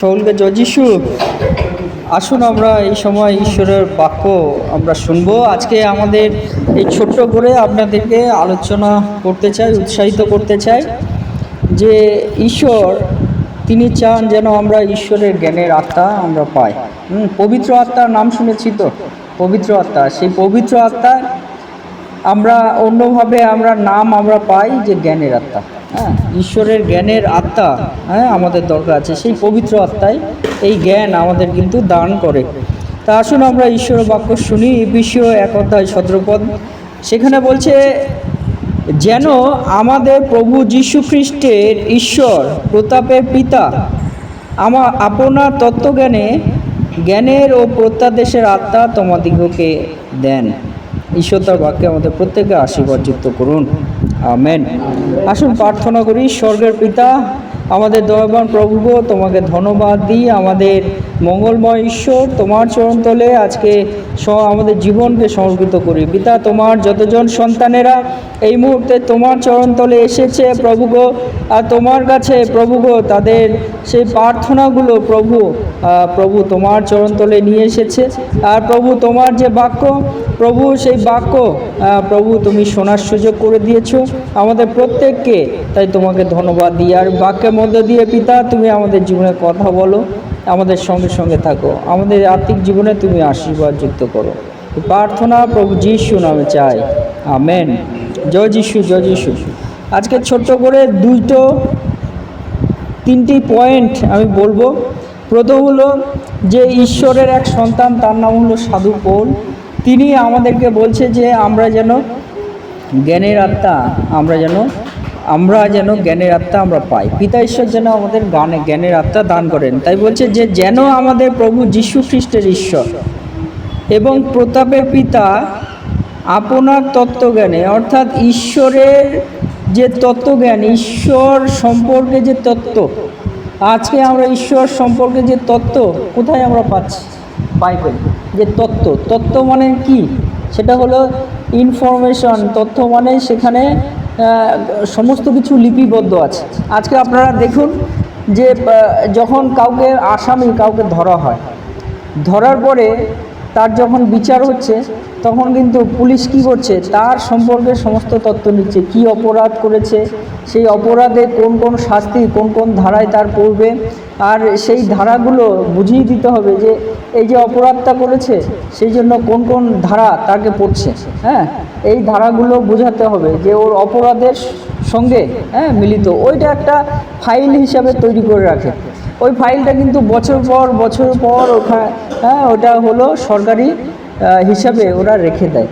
সকলকে যিশু আসুন আমরা এই সময় ঈশ্বরের বাক্য আমরা শুনব। আজকে আমাদের এই ছোট্ট করে আপনাদেরকে আলোচনা করতে চাই উৎসাহিত করতে চাই যে ঈশ্বর তিনি চান যেন আমরা ঈশ্বরের জ্ঞানের আত্মা আমরা পাই। হুম, পবিত্র আত্মার নাম শুনেছি তো? পবিত্র আত্মা সেই পবিত্র আত্মায় আমরা অন্যভাবে আমরা নাম আমরা পাই যে জ্ঞানের আত্মা। হ্যাঁ ঈশ্বরের জ্ঞানের আত্মা হ্যাঁ আমাদের দরকার আছে। সেই পবিত্র আত্মায় এই জ্ঞান আমাদের কিন্তু দান করে। তা আসুন আমরা ঈশ্বরের বাক্য শুনি বিষয় এক অধ্যায় সতেরোপদ। সেখানে বলছে, যেন আমাদের প্রভু যীশু খ্রিস্টের ঈশ্বর প্রতাপের পিতা, আমা, আপনার তত্ত্বজ্ঞানে জ্ঞানের ও প্রত্যাদেশের আত্মা তোমাদিগকে দেন। ঈশ্বর তার বাক্যে আমাদের প্রত্যেককে আশীর্বাদ যুক্ত করুন। আমেন। আসুন প্রার্থনা করি, স্বর্গের পিতা, আমাদের দয়াবান প্রভুগ তোমাকে ধন্যবাদ দিই। আমাদের মঙ্গলময় ঈশ্বর, তোমার চরণতলে আজকে আমাদের জীবনকে সমর্পিত করি। পিতা, তোমার যতজন সন্তানেরা এই মুহূর্তে তোমার চরণতলে এসেছে প্রভু গো, আর তোমার কাছে প্রভু গো, তাদের সেই প্রার্থনাগুলো প্রভু প্রভু তোমার চরণতলে নিয়ে এসেছে। আর প্রভু তোমার যে বাক্য, প্রভু সেই বাক্য প্রভু তুমি শোনার সুযোগ করে দিয়েছ আমাদের প্রত্যেককে। তাই তোমাকে ধন্যবাদ দিই। আর বাক্যের মধ্যে দিয়ে পিতা, তুমি আমাদের জীবনে কথা বলো। আমাদের সঙ্গে সঙ্গে থাকো। আমাদের আর্থিক জীবনে তুমি আশীর্বাদ যুক্ত করো। প্রার্থনা প্রভু যিশু নামে চাই। আমেন। জয় যিশু জয় যিশু। আজকে ছোট্ট করে দুইটো, তিনটি পয়েন্ট আমি বলব। প্রথম হলো যে ঈশ্বরের এক সন্তান, তার নাম হলো সাধু পৌল। তিনি আমাদেরকে বলছে যে আমরা যেন জ্ঞানের আত্মা, আমরা যেন আমরা যেন জ্ঞানের আত্মা আমরা পাই। পিতা ঈশ্বর যেন আমাদের গানে জ্ঞানের আত্মা দান করেন। তাই বলছে যে যেন আমাদের প্রভু যীশু খ্রিস্টের ঈশ্বর এবং প্রতাপের পিতা আপনার তত্ত্বজ্ঞানে, অর্থাৎ ঈশ্বরের যে তত্ত্বজ্ঞান, ঈশ্বর সম্পর্কে যে তত্ত্ব, আজকে আমরা ঈশ্বর সম্পর্কে যে তত্ত্ব কোথায় আমরা পাচ্ছি? বাইবেল। যে তত্ত্ব তত্ত্ব মানে কি? সেটা হলো ইনফরমেশন তথ্য মানে সেখানে সমস্ত কিছু লিপিবদ্ধ আছে। আজকে আপনারা দেখুন যে যখন কাউকে আসামি, কাউকে ধরা হয়, ধরার পরে তার যখন বিচার হচ্ছে, তখন কিন্তু পুলিশ কি করছে? তার সম্পর্কে সমস্ত তথ্য নিচ্ছে। কি অপরাধ করেছে? সেই অপরাধে কোন কোন শাস্তি, কোন কোন ধারায় তার পড়বে? আর সেই ধারাগুলো বুঝিয়ে দিতে হবে যে, এই যে অপরাধটা করেছে, সেই জন্য কোন কোন ধারা তাকে পড়ছে হ্যাঁ? এই ধারাগুলো বোঝাতে হবে যে, ওর অপরাধের সঙ্গে হ্যাঁ মিলিত। ওইটা একটা ফাইল হিসাবে তৈরি করে রাখে। ওই ফাইলটা কিন্তু বছর পর বছর পর ওখানে হ্যাঁ ওটা হলো সরকারি হিসাবে ওরা রেখে দেয়।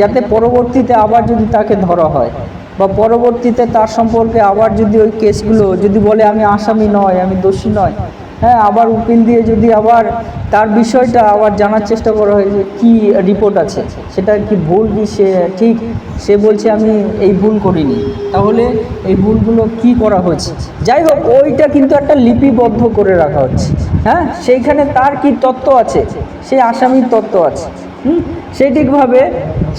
যাতে পরবর্তীতে আবার যদি তাকে ধরা হয়, বা পরবর্তীতে তার সম্পর্কে আবার যদি ওই কেসগুলো, যদি বলে আমি আসামি নয়, আমি দোষী নয় হ্যাঁ আবার উকিল দিয়ে যদি আবার তার বিষয়টা আবার জানার চেষ্টা করা হয় যে কী রিপোর্ট আছে, সেটা কি ভুল কি সে, ঠিক সে বলছে আমি এই ভুল করিনি। তাহলে এই ভুলগুলো কি করা হয়েছে যাই হোক, ওইটা কিন্তু একটা লিপিবদ্ধ করে রাখা হচ্ছে। হ্যাঁ সেইখানে তার কি তত্ত্ব আছে? সেই আসামির তত্ত্ব আছে। হুম? সেই ঠিকভাবে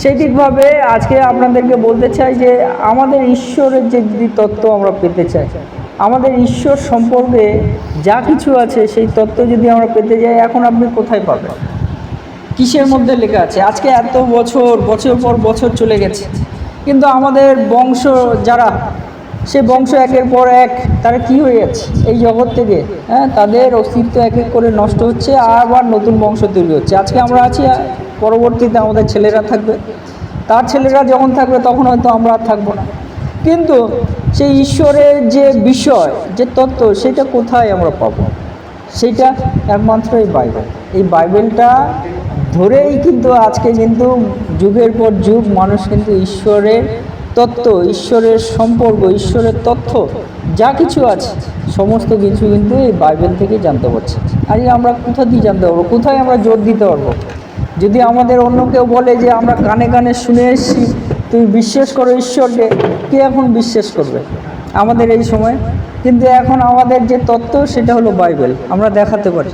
সেই ঠিকভাবে আজকে আপনাদেরকে বলতে চাই যে আমাদের ঈশ্বরের যে যদি তত্ত্ব আমরা পেতে চাই আমাদের ঈশ্বর সম্পর্কে যা কিছু আছে, সেই তত্ত্ব যদি আমরা পেতে যাই, এখন আপনি কোথায় পাবেন? কিসের মধ্যে লেখা আছে? আজকে এত বছর বছর পর বছর চলে গেছে। কিন্তু আমাদের বংশ যারা, সে বংশ একের পর এক, তারা কি হয়ে যাচ্ছে এই জগৎ থেকে হ্যাঁ তাদের অস্তিত্ব এক এক করে নষ্ট হচ্ছে, আবার নতুন বংশ তৈরি হচ্ছে। আজকে আমরা আছি, পরবর্তীতে আমাদের ছেলেরা থাকবে। তার ছেলেরা যখন থাকবে, তখন হয়তো আমরা আর থাকব না। কিন্তু সেই ঈশ্বরের যে বিষয়, যে তত্ত্ব, সেটা কোথায় আমরা পাবো? সেটা একমাত্র এই বাইবেল। এই বাইবেলটা ধরেই কিন্তু আজকে কিন্তু যুগের পর যুগ মানুষ কিন্তু ঈশ্বরের তত্ত্ব, ঈশ্বরের সম্পর্ক, ঈশ্বরের তথ্য, যা কিছু আছে, সমস্ত কিছু কিন্তু এই বাইবেল থেকে জানতে পারছি। আজকে আমরা কোথা দিয়ে জানতে পারব? কোথায় আমরা জোর দিতে পারব? যদি আমাদের অন্য কেউ বলে যে আমরা কানে কানে শুনে এসেছি তুমি বিশ্বাস করো ঈশ্বরকে, কে এখন বিশ্বাস করবে? আমাদের এই সময়। কিন্তু এখন আমাদের যে তত্ত্ব, সেটা হলো বাইবেল। আমরা দেখাতে পারি।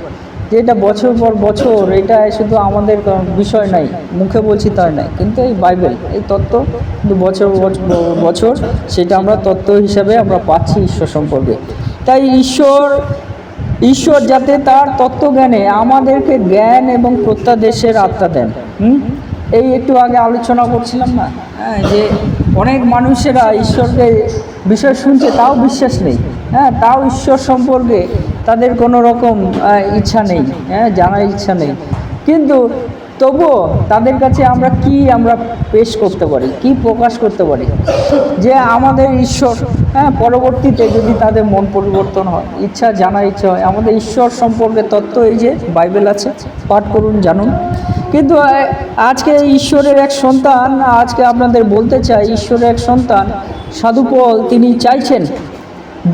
যে এটা বছর পর বছর, এটা শুধু আমাদের বিষয় নাই, মুখে বলছি তাই নাই। কিন্তু এই বাইবেল, এই তত্ত্ব, কিন্তু বছর বছর, সেটা আমরা তত্ত্ব হিসাবে আমরা পাচ্ছি ঈশ্বর সম্পর্কে। তাই ঈশ্বর ঈশ্বর যাতে তার তত্ত্বজ্ঞানে আমাদেরকে জ্ঞান এবং প্রত্যাদেশের আত্মা দেন। হুম? এই একটু আগে আলোচনা করছিলাম না? হ্যাঁ যে অনেক মানুষেরা ঈশ্বরকে বিষয় শুনছে, তাও বিশ্বাস নেই। হ্যাঁ তাও ঈশ্বর সম্পর্কে তাদের কোনো রকম ইচ্ছা নেই। হ্যাঁ জানার ইচ্ছা নেই। কিন্তু তবুও তাদের কাছে আমরা কি আমরা পেশ করতে পারি, কি প্রকাশ করতে পারি? যে আমাদের ঈশ্বর হ্যাঁ পরবর্তীতে যদি তাদের মন পরিবর্তন হয়, ইচ্ছা, জানার ইচ্ছা হয়, আমাদের ঈশ্বর সম্পর্কে তত্ত্ব এই যে বাইবেল আছে, পাঠ করুন, জানুন। কিন্তু আজকে ঈশ্বরের এক সন্তান, আজকে আপনাদের বলতে চাই, ঈশ্বরের এক সন্তান, সাধুপল, তিনি চাইছেন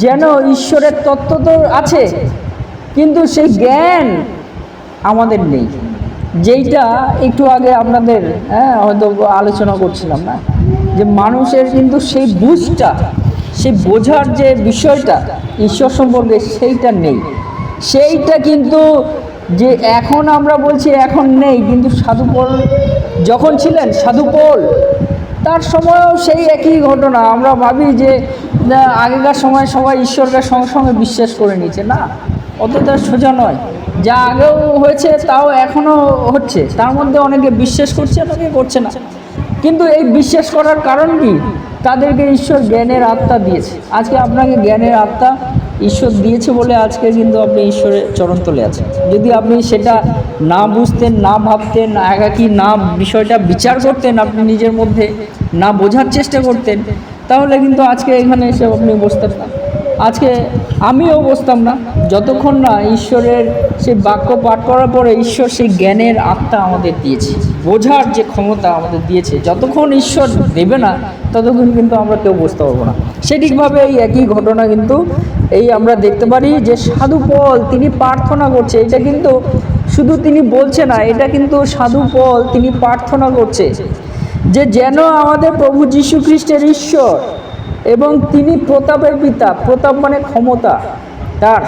যেন ঈশ্বরের তত্ত্ব তো আছে, কিন্তু সেই জ্ঞান আমাদের নেই। যেইটা একটু আগে আপনাদের হ্যাঁ হয়তো আলোচনা করছিলাম না, যে মানুষের কিন্তু সেই বুঝটা, সেই বোঝার যে বিষয়টা, ঈশ্বর সম্পর্কে সেইটা নেই। সেইটা কিন্তু যে এখন আমরা বলছি এখন নেই, কিন্তু সাধুপল যখন ছিলেন, সাধুপল, তার সময়ও সেই একই ঘটনা। আমরা ভাবি যে আগেকার সময় সবাই ঈশ্বরকে সঙ্গে সঙ্গে বিশ্বাস করে নিয়েছে, না? অতটা সোজা নয়। যা আগেও হয়েছে, তাও এখনও হচ্ছে। তার মধ্যে অনেকে বিশ্বাস করছে, অনেকে করছে না। কিন্তু এই বিশ্বাস করার কারণ কি? তাদেরকে ঈশ্বর জ্ঞানের আত্মা দিয়েছে। আজকে আপনাকে জ্ঞানের আত্মা ঈশ্বর দিয়েছে বলে আজকে কিন্তু আপনি ঈশ্বরের চরণ তলে আছেন। যদি আপনি সেটা না বুঝতেন, না ভাবতেন, একাকি না বিষয়টা বিচার করতেন, আপনি নিজের মধ্যে না বোঝার চেষ্টা করতেন, তাহলে কিন্তু আজকে এখানে এসে আপনি বসতেন না। আজকে আমিও বসতাম না। যতক্ষণ না ঈশ্বরের সেই বাক্য পাঠ করার পরে ঈশ্বর সেই জ্ঞানের আত্মা আমাদের দিয়েছে, বোঝার যে ক্ষমতা আমাদের দিয়েছে, যতক্ষণ ঈশ্বর দেবে না, ততক্ষণ কিন্তু আমরা কেউ বুঝতে পারব না। সেটিকভাবে এই একই ঘটনা কিন্তু এই আমরা দেখতে পারি যে সাধু পল তিনি প্রার্থনা করছে। এটা কিন্তু শুধু তিনি বলছে না, এটা কিন্তু সাধু পল তিনি প্রার্থনা করছে যে যেন আমাদের প্রভু যীশু খ্রিস্টের ঈশ্বর এবং তিনি প্রতাপের পিতা, প্রতাপ মানে ক্ষমতা, তার।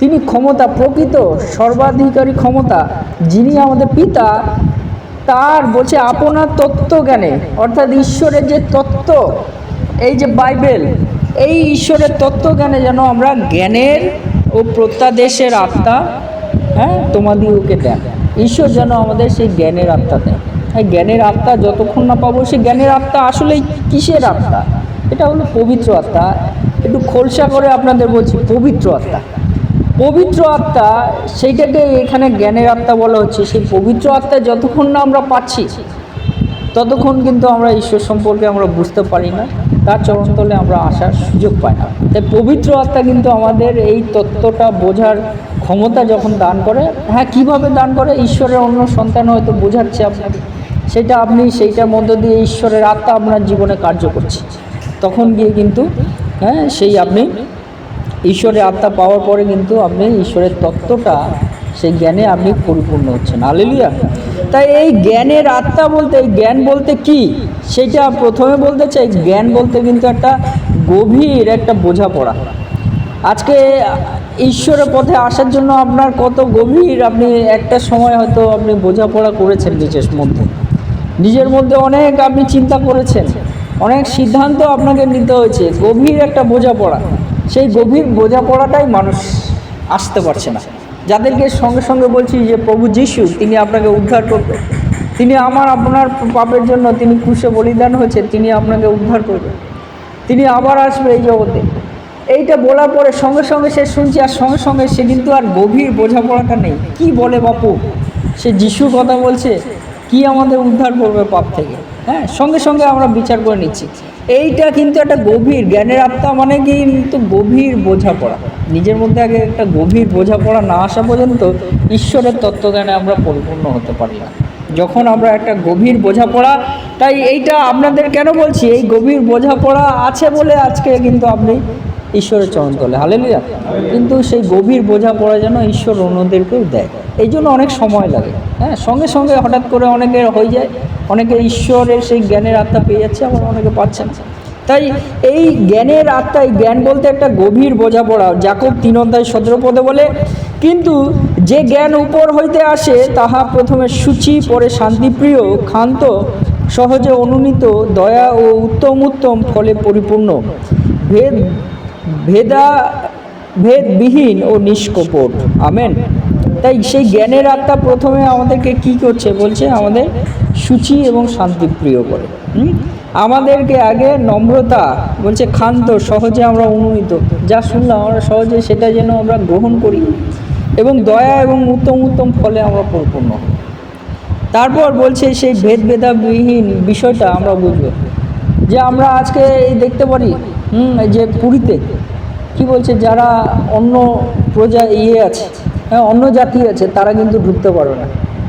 তিনি ক্ষমতা, প্রকৃত সর্বাধিকারী ক্ষমতা, যিনি আমাদের পিতা, তার বলছে আপনার তত্ত্ব জ্ঞানে, অর্থাৎ ঈশ্বরের যে তত্ত্ব, এই যে বাইবেল, এই ঈশ্বরের তত্ত্ব জ্ঞানে যেন আমরা জ্ঞানের ও প্রত্যাদেশের আত্মা হ্যাঁ তোমাদিওকে দেন। ঈশ্বর যেন আমাদের সেই জ্ঞানের আত্মা দেন। এই জ্ঞানের আত্মা যতক্ষণ না পাবো, সেই জ্ঞানের আত্মা আসলে কিসের আত্মা? এটা হলো পবিত্র আত্মা। একটু খোলসা করে আপনাদের বলছি, পবিত্র আত্মা। পবিত্র আত্মা, সেইটাকে এখানে জ্ঞানের আত্মা বলা হচ্ছে। সেই পবিত্র আত্মা যতক্ষণ না আমরা পাচ্ছি, ততক্ষণ কিন্তু আমরা ঈশ্বর সম্পর্কে আমরা বুঝতে পারি না। তার চরণতলে আমরা আসার সুযোগ পাই না। তাই পবিত্র আত্মা কিন্তু আমাদের এই তত্ত্বটা বোঝার ক্ষমতা যখন দান করে হ্যাঁ কীভাবে দান করে? ঈশ্বরের অন্য সন্তান হয়তো বোঝাচ্ছে আপনাকে। সেটা আপনি সেইটার মধ্য দিয়ে ঈশ্বরের আত্মা আপনার জীবনে কার্য করছে। তখন গিয়ে কিন্তু হ্যাঁ সেই আপনি ঈশ্বরের আত্মা পাওয়ার পরে কিন্তু আপনি ঈশ্বরের তত্ত্বটা, সেই জ্ঞানে আপনি পরিপূর্ণ হচ্ছেন। আলেলুয়া তাই এই জ্ঞানের আত্মা বলতে, এই জ্ঞান বলতে কি? সেটা প্রথমে বলতে চাই, জ্ঞান বলতে কিন্তু একটা গভীর একটা বোঝাপড়া। আজকে ঈশ্বরের পথে আসার জন্য আপনার কত গভীর আপনি একটা সময় হয়তো আপনি বোঝাপড়া করেছেন নিজের মধ্যে। নিজের মধ্যে অনেক আপনি চিন্তা করেছেন। অনেক সিদ্ধান্ত আপনাকে নিতে হয়েছে। গভীর একটা বোঝাপড়া সেই গভীর বোঝাপড়াটাই মানুষ আসতে পারছে না। যাদেরকে সঙ্গে সঙ্গে বলছি যে, প্রভু যিশু, তিনি আপনাকে উদ্ধার করবেন। তিনি আমার আপনার পাপের জন্য তিনি ক্রুশে বলিদান হয়েছে, তিনি আপনাকে উদ্ধার করবেন। তিনি আবার আসবে এই জগতে। এইটা বলার পরে সঙ্গে সঙ্গে সে শুনছি, আর সঙ্গে সঙ্গে সে কিন্তু আর গভীর বোঝাপড়াটা নেই। কি বলে বাপু? সে যিশুর কথা বলছে কি আমাদের উদ্ধার করবে পাপ থেকে? হ্যাঁ সঙ্গে সঙ্গে আমরা বিচার করে নিচ্ছি। এইটা কিন্তু একটা গভীর জ্ঞানের আত্মা মানে কি কিন্তু গভীর বোঝাপড়া। নিজের মধ্যে আগে একটা গভীর বোঝাপড়া না আসা পর্যন্ত ঈশ্বরের তত্ত্বজ্ঞানে আমরা পরিপূর্ণ হতে পারি না। যখন আমরা একটা গভীর বোঝাপড়া, তাই এইটা আপনাদের কেন বলছি? এই গভীর বোঝাপড়া আছে বলে আজকে কিন্তু আপনি ঈশ্বরের চরণ তোলে হালেলুয়া। কিন্তু সেই গভীর বোঝাপড়া যেন ঈশ্বর অন্যদেরকেও দেয়। এই জন্য অনেক সময় লাগে। হ্যাঁ সঙ্গে সঙ্গে হঠাৎ করে অনেকের হয়ে যায়, অনেকে ঈশ্বরের সেই জ্ঞানের আত্মা পেয়ে যাচ্ছে, আবার অনেকে পাচ্ছে না। তাই এই জ্ঞানের আত্মা, এই জ্ঞান বলতে একটা গভীর বোঝাপড়া জাকব তিন অধ্যায় সতেরো পদে বলে। কিন্তু যে জ্ঞান উপর হইতে আসে, তাহা প্রথমে সূচি, পরে শান্তিপ্রিয়, ক্ষান্ত, সহজে অনুনীত, দয়া ও উত্তম উত্তম ফলে পরিপূর্ণ। ভেদ ভেদা, ভেদবিহীন ও নিষ্কপট। আমেন। তাই সেই জ্ঞানের আত্মা প্রথমে আমাদেরকে কি করছে বলছে? আমাদের সূচি এবং শান্তিপ্রিয় করে। আমাদেরকে আগে নম্রতা, বলছে ক্ষান্ত, সহজে আমরা অনুমিত। যা শুনলাম আমরা সহজে সেটা যেন আমরা গ্রহণ করি এবং দয়া এবং উত্তম উত্তম ফলে আমরা পরিপূর্ণ তারপর বলছে সেই ভেদ ভেদাবিহীন বিষয়টা আমরা বুঝব। যে আমরা আজকে দেখতে পারি যে পুরীতে, কি বলছে, যারা অন্য প্রজা ইয়ে আছে হ্যাঁ অন্য জাতি আছে, তারা কিন্তু ঢুকতে পারবে না।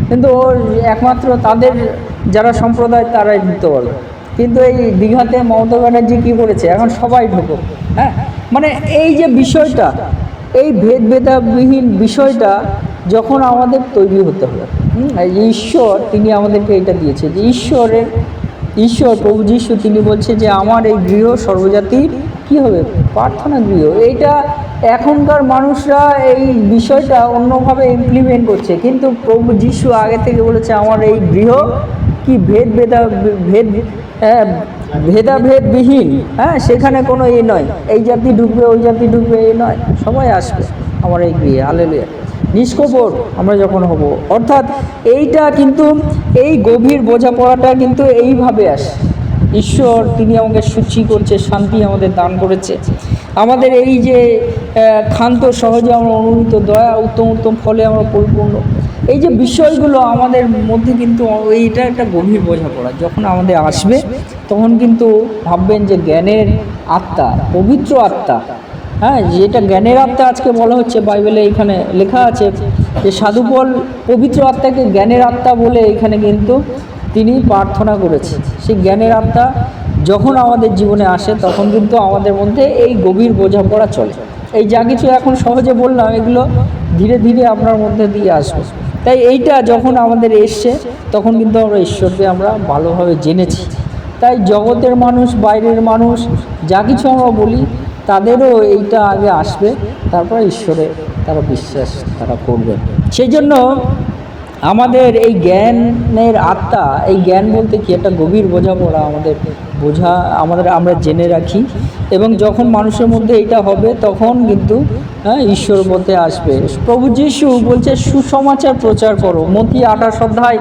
কিন্তু ওর একমাত্র তাদের যারা সম্প্রদায়, তারাই ঢুকতে পারবে। কিন্তু এই দীঘাতে মমতা ব্যানার্জি কী করেছে? এখন সবাই ঢুকো হ্যাঁ? মানে এই যে বিষয়টা, এই ভেদ ভেদাবিহীন বিষয়টা যখন আমাদের তৈরি হতে হবে ঈশ্বর, তিনি আমাদেরকে এটা দিয়েছে যে ঈশ্বরের ঈশ্বর প্রভু যিশু তিনি বলছে যে আমার এই গৃহ সর্বজাতির কি হবে? প্রার্থনা গৃহ। এইটা এখনকার মানুষরা এই বিষয়টা অন্যভাবে ইমপ্লিমেন্ট করছে। কিন্তু প্রভু যিশু আগে থেকে বলেছে আমার এই গৃহ কি ভেদ ভেদা ভেদ হ্যাঁ, ভেদাভেদবিহীন। হ্যাঁ সেখানে কোনো এ নয়। এই জাতি ঢুকবে ওই জাতি ঢুকবে এ নয়। সবাই আসবে আমার এই গৃহে। হালেলুয়া নিষ্কপট আমরা যখন হব। অর্থাৎ এইটা কিন্তু, এই গভীর বোঝাপড়াটা কিন্তু এইভাবে আসে। ঈশ্বর তিনি আমাকে সূচি করছে, শান্তি আমাদের দান করেছে। আমাদের এই যে ক্ষান্ত, সহজে আমরা অনুমিত দয়া, উত্তম উত্তম ফলে আমরা পরিপূর্ণ। এই যে বিষয়গুলো আমাদের মধ্যে কিন্তু এইটা একটা গভীর বোঝাপড়া। যখন আমাদের আসবে, তখন কিন্তু ভাববেন যে জ্ঞানের আত্মা, পবিত্র আত্মা হ্যাঁ যেটা জ্ঞানের আত্মা আজকে বলা হচ্ছে, বাইবেলে এখানে লেখা আছে যে সাধুপল পবিত্র আত্মাকে জ্ঞানের আত্মা বলে এখানে কিন্তু তিনি প্রার্থনা করেছে সেই জ্ঞানের আত্মা যখন আমাদের জীবনে আসে, তখন কিন্তু আমাদের মধ্যে এই গভীর বোঝাপড়া চলে। এই যা কিছু এখন সহজে বললাম, এগুলো ধীরে ধীরে আপনার মধ্যে দিয়ে আসবে। তাই এইটা যখন আমাদের এসছে, তখন কিন্তু আমরা ঈশ্বরকে আমরা ভালোভাবে জেনেছি। তাই জগতের মানুষ, বাইরের মানুষ, যা কিছু আমরা বলি তাদেরও এইটা আগে আসবে, তারপর ঈশ্বরে তারা বিশ্বাস তারা করবে। সেই জন্য আমাদের এই জ্ঞানের আত্মা, এই জ্ঞান বলতে কি একটা গভীর বোঝাপড়া আমাদের বোঝা, আমাদের আমরা জেনে রাখি। এবং যখন মানুষের মধ্যে এটা হবে, তখন কিন্তু হ্যাঁ ঈশ্বর বলতে আসবে। প্রভু যিশু বলছে, সুসমাচার প্রচার করো। মতি আঠাশ অধ্যায়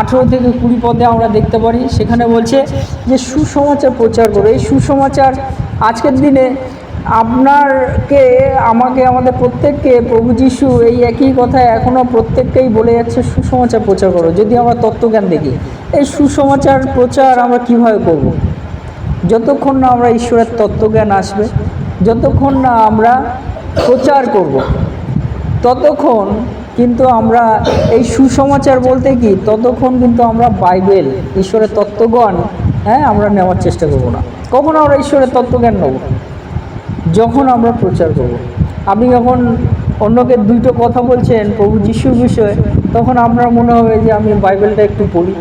আঠেরো থেকে কুড়ি পদে আমরা দেখতে পারি, সেখানে বলছে যে সুসমাচার প্রচার করো। এই সুসমাচার আজকের দিনে আপনারকে, আমাকে, আমাদের প্রত্যেককে, প্রভু যিশু, এই একই কথা এখনও প্রত্যেককেই বলে যাচ্ছে, সুসমাচার প্রচার করো যদি আমরা তত্ত্বজ্ঞান দেখি, এই সুসমাচার প্রচার আমরা কীভাবে করব। যতক্ষণ না আমরা ঈশ্বরের তত্ত্বজ্ঞান আসবে, যতক্ষণ না আমরা প্রচার করব। ততক্ষণ কিন্তু আমরা এই সুসমাচার বলতে কি, ততক্ষণ কিন্তু আমরা বাইবেল, ঈশ্বরের তত্ত্বজ্ঞান হ্যাঁ আমরা নেওয়ার চেষ্টা করব না কখন আমরা ঈশ্বরের তত্ত্বজ্ঞান নেব যখন আমরা প্রচার করব। আপনি যখন অন্যকে দুটো কথা বলছেন প্রভু যিশুর বিষয়ে, তখন আপনার মনে হবে যে আমি বাইবেলটা একটু পড়ি।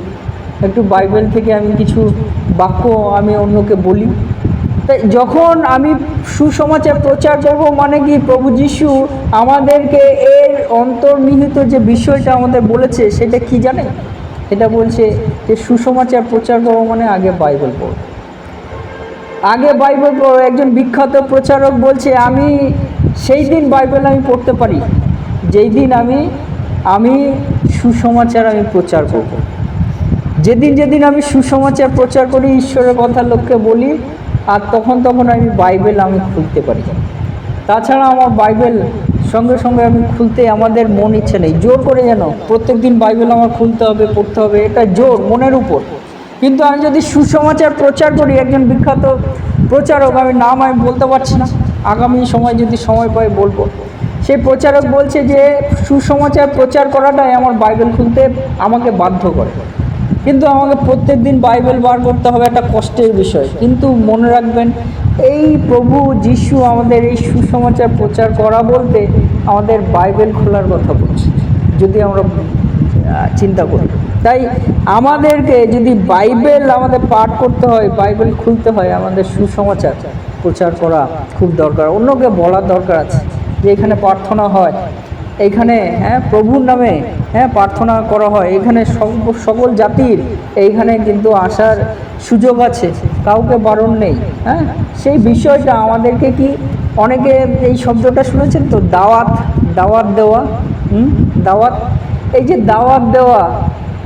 একটু বাইবেল থেকে আমি কিছু বাক্য আমি অন্যকে বলি। তাই যখন আমি সুসমাচার প্রচার করব মানে কি প্রভু যিশু আমাদেরকে এর অন্তর্নিহিত যে বিষয়টা আমাদের বলেছে, সেটা কি জানে এটা বলছে যে সুসমাচার প্রচার করব মানে আগে বাইবেল পড়ো আগে বাইবেল একজন বিখ্যাত প্রচারক বলছে, আমি সেই দিন বাইবেল আমি পড়তে পারি। যেই দিন আমি আমি সুসমাচার আমি প্রচার করব। যেদিন যেদিন আমি সুসমাচার প্রচার করি, ঈশ্বরের কথা লোককে বলি, আর তখন তখন আমি বাইবেল আমি খুলতে পারি। তাছাড়া আমার বাইবেল সঙ্গে সঙ্গে আমি খুলতে আমাদের মন ইচ্ছে নেই। জোর করে যেন প্রত্যেক দিন বাইবেল আমার খুলতে হবে, পড়তে হবে। এটা জোর, মনের উপর। কিন্তু আমি যদি সুসমাচার প্রচার করি, একজন বিখ্যাত প্রচারক, আমি নাম আমি বলতে পারছি না। আগামী সময় যদি সময় পাই বলব। সেই প্রচারক বলছে যে, সুসমাচার প্রচার করাটাই আমার বাইবেল খুলতে আমাকে বাধ্য করে। কিন্তু আমাকে প্রত্যেক দিন বাইবেল বার করতে হবে, একটা কষ্টের বিষয়। কিন্তু মনে রাখবেন, এই প্রভু যিশু আমাদের এই সুসমাচার প্রচার করা বলতে আমাদের বাইবেল খোলার কথা বলছে। যদি আমরা চিন্তা করি। তাই আমাদেরকে যদি বাইবেল আমাদের পাঠ করতে হয়, বাইবেল খুলতে হয়, আমাদের সুসমাচার প্রচার করা খুব দরকার। অন্যকে বলার দরকার আছে যে এখানে প্রার্থনা হয়। এইখানে হ্যাঁ প্রভুর নামে হ্যাঁ প্রার্থনা করা হয়। এখানে সব- সকল জাতির এইখানে কিন্তু আসার সুযোগ আছে। কাউকে বারণ নেই হ্যাঁ? সেই বিষয়টা আমাদেরকে কি অনেকে এই শব্দটা শুনেছেন তো? দাওয়াত দাওয়াত দেওয়া, হুম? দাওয়াত এই যে দাওয়াত দেওয়া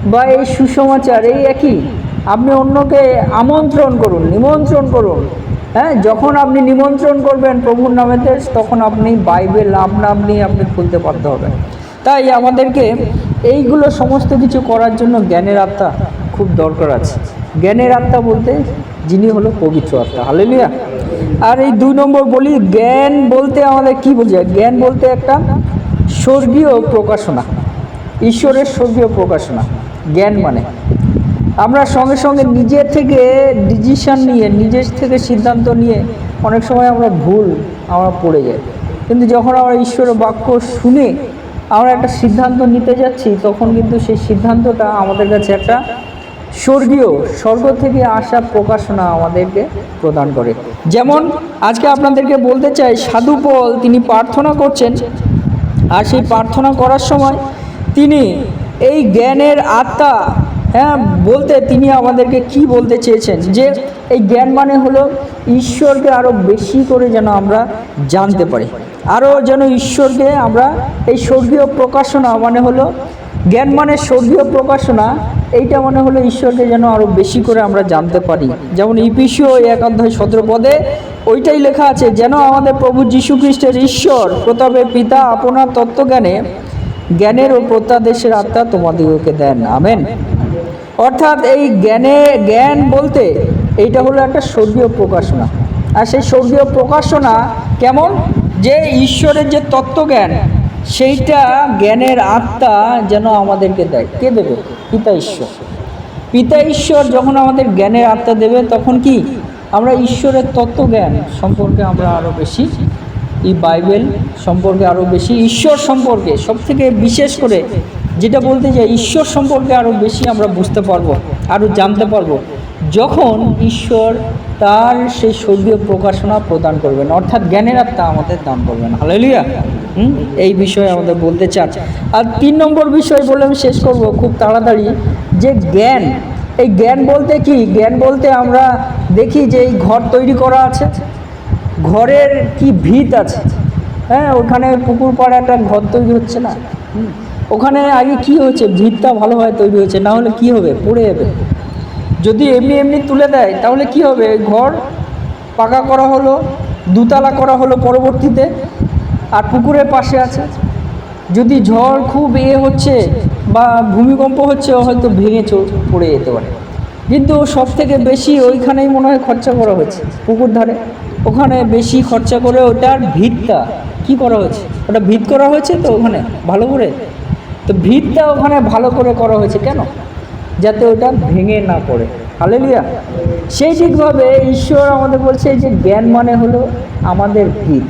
বা এই সুসমাচার, এই একই। আপনি অন্যকে আমন্ত্রণ করুন, নিমন্ত্রণ করুন। হ্যাঁ যখন আপনি নিমন্ত্রণ করবেন প্রভুর নামেতে তখন আপনি বাইবেল আপনা আপনি আপনি খুলতে পারতে হবেন। তাই আমাদেরকে এইগুলো সমস্ত কিছু করার জন্য জ্ঞানের আত্মা খুব দরকার আছে। জ্ঞানের আত্মা বলতে যিনি হলো পবিত্র আত্মা। হালেলুয়া। আর এই দুই নম্বর বলি, জ্ঞান বলতে আমাদের কি বোঝায়? জ্ঞান বলতে একটা স্বর্গীয় প্রকাশনা। ঈশ্বরের স্বর্গীয় প্রকাশনা, জ্ঞান মানে। আমরা সঙ্গে সঙ্গে নিজের থেকে ডিসিশন নিয়ে নিজের থেকে সিদ্ধান্ত নিয়ে অনেক সময় আমরা ভুল আমরা পড়ে যাই। কিন্তু যখন আমরা ঈশ্বরের বাক্য শুনে আমরা একটা সিদ্ধান্ত নিতে যাচ্ছি, তখন কিন্তু সেই সিদ্ধান্তটা আমাদের কাছে একটা স্বর্গীয়, স্বর্গ থেকে আসা প্রকাশনা আমাদেরকে প্রদান করে। যেমন আজকে আপনাদেরকে বলতে চাই সাধু পল তিনি প্রার্থনা করছেন। আর সেই প্রার্থনা করার সময় তিনি এই জ্ঞানের আত্মা হ্যাঁ বলতে তিনি আমাদেরকে কি বলতে চেয়েছেন? যে এই জ্ঞান মানে হলো ঈশ্বরকে আরও বেশি করে যেন আমরা জানতে পারি। আরও যেন ঈশ্বরকে আমরা এই স্বর্গীয় প্রকাশনা মানে হলো, জ্ঞান মানে স্বর্গীয় প্রকাশনা, এইটা মানে হলো ঈশ্বরকে যেন আরও বেশি করে আমরা জানতে পারি। যেমন ইপিসিও এক অধ্যায় সতেরো পদে ওইটাই লেখা আছে, যেন আমাদের প্রভু যীশু খ্রিস্টের ঈশ্বর প্রতাপের পিতা আপনার তত্ত্বজ্ঞানে জ্ঞানের ও প্রত্যাদেশের আত্মা তোমাদিগকে দেন। আমেন। অর্থাৎ এই জ্ঞানে, জ্ঞান বলতে এইটা হলো একটা স্বর্গীয় প্রকাশনা। আর সেই স্বর্গীয় প্রকাশনা কেমন? যে ঈশ্বরের যে তত্ত্বজ্ঞান, সেইটা জ্ঞানের আত্মা যেন আমাদেরকে দেয়। কে দেবে? পিতা ঈশ্বর। পিতা ঈশ্বর যখন আমাদের জ্ঞানের আত্মা দেবে, তখন কি? আমরা ঈশ্বরের তত্ত্বজ্ঞান সম্পর্কে আমরা আরও বেশি এই বাইবেল সম্পর্কে আরও বেশি, ঈশ্বর সম্পর্কে সব থেকে বিশেষ করে যেটা বলতে চাই, ঈশ্বর সম্পর্কে আরও বেশি আমরা বুঝতে পারব আরও জানতে পারব। যখন ঈশ্বর তার সেই স্বর্গীয় প্রকাশনা প্রদান করবেন, অর্থাৎ জ্ঞানের আত্মা আমাদের দান করবেন। হালেলুয়া হুম? এই বিষয়ে আমাদের বলতে চান। আর তিন নম্বর বিষয় বলে আমি শেষ করব খুব তাড়াতাড়ি, যে জ্ঞান। এই জ্ঞান বলতে কি? জ্ঞান বলতে আমরা দেখি যে এই ঘর তৈরি করা আছে। ঘরের কি ভিত আছে? হ্যাঁ ওখানে পুকুর পাড়ে একটা ঘর তৈরি হচ্ছে না? ওখানে আগে কি হচ্ছে ভিতটা ভালোভাবে তৈরি হচ্ছে না হলে কি হবে? পড়ে যাবে। যদি এমনি এমনি তুলে দেয়, তাহলে কি হবে? ঘর পাকা করা হলো, দুতলা করা হলো পরবর্তীতে, আর পুকুরের পাশে আছে। যদি ঝড় খুব এ হচ্ছে বা ভূমিকম্প হচ্ছে হয়তো ভেঙে পড়ে যেতে পারে। কিন্তু সব থেকে বেশি ওইখানেই মনে হয় খরচা করা হচ্ছে, পুকুর ধারে। ওখানে বেশি খরচা করে ওটার ভিতটা কি করা হয়েছে? ওটা ভিত করা হয়েছে তো ওখানে, ভালো করে? তো ভিতটা ওখানে ভালো করে করা হয়েছে কেন? যাতে ওটা ভেঙে না পড়ে। হালেলুয়া। সেই ঠিকভাবে ঈশ্বর আমাদের বলছে যে জ্ঞান মানে হলো আমাদের ভিত।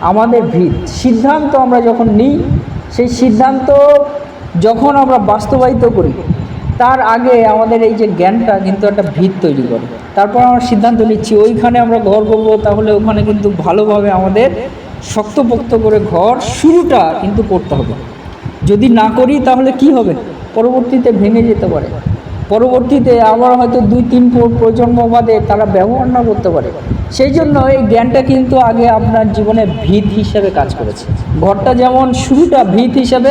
আমাদের ভিত। সিদ্ধান্ত আমরা যখন নিই, সেই সিদ্ধান্ত যখন আমরা বাস্তবায়িত করি তার আগে আমাদের এই যে জ্ঞানটা কিন্তু একটা ভিত তৈরি করে। তারপর আমরা সিদ্ধান্ত নিচ্ছি, ওইখানে আমরা ঘর করব, তাহলে ওখানে কিন্তু ভালোভাবে আমাদের শক্তপোক্ত করে ঘর শুরুটা কিন্তু করতে হবে। যদি না করি তাহলে কি হবে? পরবর্তীতে ভেঙে যেতে পারে। পরবর্তীতে আবার হয়তো দুই, তিন প্র- প্রজন্ম বাদে তারা ব্যবহার না করতে পারে। সেই জন্য এই জ্ঞানটা কিন্তু আগে আপনার জীবনে ভিত হিসাবে কাজ করেছে। ঘরটা যেমন শুরুটা ভিত হিসাবে,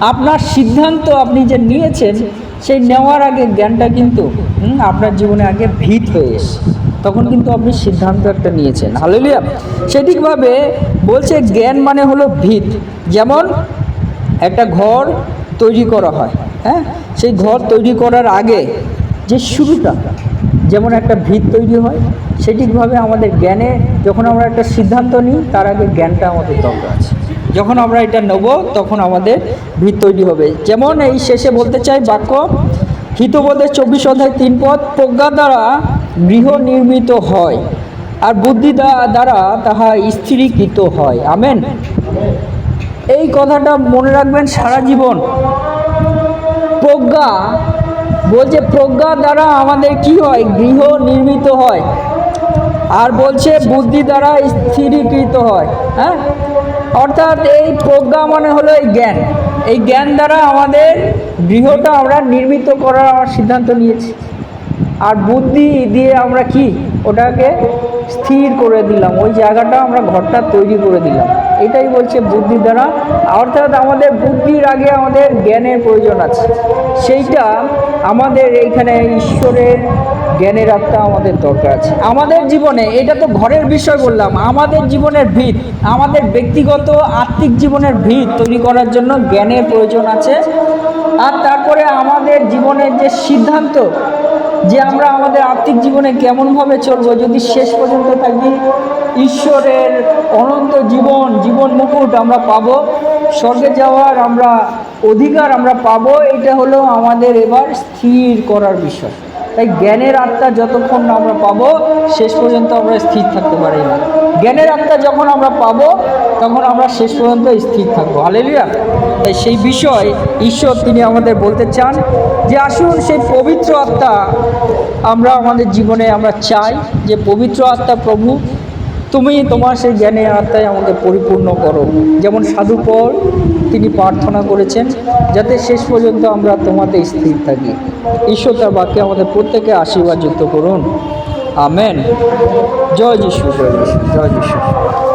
আপনার সিদ্ধান্ত আপনি যে নিয়েছেন সেই নেওয়ার আগে জ্ঞানটা কিন্তু আপনার জীবনে আগে ভিত হয়ে এসে। তখন কিন্তু আপনি সিদ্ধান্ত একটা নিয়েছেন। হালেলুয়া। সেদিকভাবে বলছে জ্ঞান মানে হলো ভিত। যেমন একটা ঘর তৈরি করা হয় হ্যাঁ? সেই ঘর তৈরি করার আগে যে শুরুটা, যেমন একটা ভিত তৈরি হয় সেটিকভাবে আমাদের জ্ঞানে যখন আমরা একটা সিদ্ধান্ত নিই, তার আগে জ্ঞানটা আমাদের দরকার আছে। যখন আমরা এটা নেব, তখন আমাদের ভিত তৈরি হবে। যেমন এই শেষে বলতে চাই, বাক্য, হিতবোধের চব্বিশ অধ্যায় তিন পদ, প্রজ্ঞা দ্বারা গৃহ নির্মিত হয় আর বুদ্ধি দ্বা- দ্বারা তাহা স্থিরীকৃত হয়। আমেন? এই কথাটা মনে রাখবেন সারা জীবন। প্রজ্ঞা, বলছে প্রজ্ঞা দ্বারা আমাদের কি হয়? গৃহ নির্মিত হয়। আর বলছে বুদ্ধি দ্বারা স্থিরীকৃত হয়। হ্যাঁ? অর্থাৎ এই প্রজ্ঞা মানে হলো এই জ্ঞান। এই জ্ঞান দ্বারা আমাদের গৃহটা আমরা নির্মিত করার আমার সিদ্ধান্ত নিয়েছি। আর বুদ্ধি দিয়ে আমরা কি? ওটাকে স্থির করে দিলাম। ওই জায়গাটা আমরা ঘরটা তৈরি করে দিলাম। এটাই বলছে বুদ্ধি দ্বারা। অর্থাৎ আমাদের বুদ্ধির আগে আমাদের জ্ঞানের প্রয়োজন আছে। সেইটা আমাদের এইখানে ঈশ্বরের জ্ঞানের আত্মা আমাদের দরকার আছে। আমাদের জীবনে, এটা তো ঘরের বিষয় বললাম, আমাদের জীবনের ভিত, আমাদের ব্যক্তিগত আত্মিক জীবনের ভিত তৈরি করার জন্য জ্ঞানের প্রয়োজন আছে। আর তারপরে আমাদের জীবনের যে সিদ্ধান্ত, যে আমরা আমাদের আর্থিক জীবনে কেমনভাবে চলবো, যদি শেষ পর্যন্ত থাকি, ঈশ্বরের অনন্ত জীবন জীবন মুকুট আমরা পাবো, স্বর্গে যাওয়ার আমরা অধিকার আমরা পাবো, এটা হলো আমাদের এবার স্থির করার বিষয়। তাই জ্ঞানের আত্মা যতক্ষণ না আমরা পাবো, শেষ পর্যন্ত আমরা স্থির থাকতে পারি না। জ্ঞানের আত্মা যখন আমরা পাবো, তখন আমরা শেষ পর্যন্ত স্থির থাকব। আলেলিয়া তাই সেই বিষয় ঈশ্বর তিনি আমাদের বলতে চান যে, আসুন সেই পবিত্র আত্মা আমরা আমাদের জীবনে আমরা চাই যে, পবিত্র আত্মা প্রভু তুমি তোমার সেই জ্ঞানে আত্মায় আমাকে পরিপূর্ণ করো। যেমন সাধুপর তিনি প্রার্থনা করেছেন, যাতে শেষ পর্যন্ত আমরা তোমাতে স্থির থাকি। ঈশ্বর তার বাক্যে আমাদের প্রত্যেকে আশীর্বাদ যুক্ত করুন। আমেন। জয় যিশু। জয় যিশু। জয় যিশু।